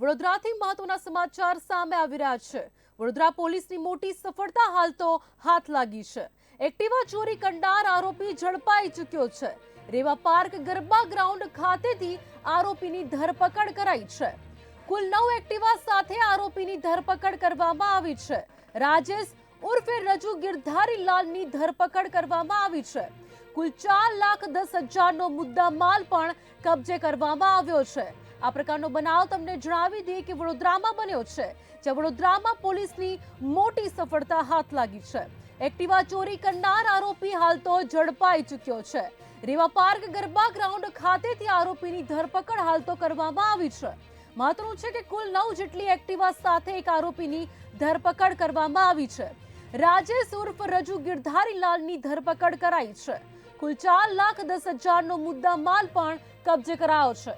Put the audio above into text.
વડોદરાથી મહત્વના સમાચાર સામે આવી રહ્યા છે. વડોદરા પોલીસની મોટી સફળતા હાલ તો હાથ લાગી છે. એક્ટિવા ચોરી કરનાર આરોપી ઝડપાઈ ચૂક્યો છે. રેવા પાર્ક ગરબા ગ્રાઉન્ડ ખાતેથી આરોપીની ધરપકડ કરાઈ છે. કુલ નવ એક્ટિવા સાથે આરોપીની ધરપકડ કરવામાં આવી છે. રાજેશ ઉર્ફે રજુ ગિરધારી લાલની ધરપકડ કરવામાં આવી છે. કુલ ચાર લાખ દસ હજારનો મુદ્દામાલ પણ કબજે કરવામાં આવ્યો છે. આ પ્રકારનો બનાવ તમને જણાવી દઈએ કે વડોદરામાં બન્યો છે, જ્યાં વડોદરામાં પોલીસની મોટી સફળતા હાથ લાગી છે. એક્ટિવા ચોરી કરનાર આરોપી હાલ તો ઝડપાઈ ચૂક્યો છે. રેવા પાર્ક ગરબા ગ્રાઉન્ડ ખાતેથી આરોપીની ધરપકડ હાલ તો કરવામાં આવી છે. મહત્વનું છે કે કુલ નવ જેટલી એક્ટિવા સાથે એક આરોપીની ધરપકડ કરવામાં આવી છે. રાજેશ ઉર્ફ રજુ ગિરધારી લાલની ધરપકડ કરાઈ છે. કુલ ચાર લાખ દસ હજારનો મુદ્દા માલ પણ કબજે કરાયો છે.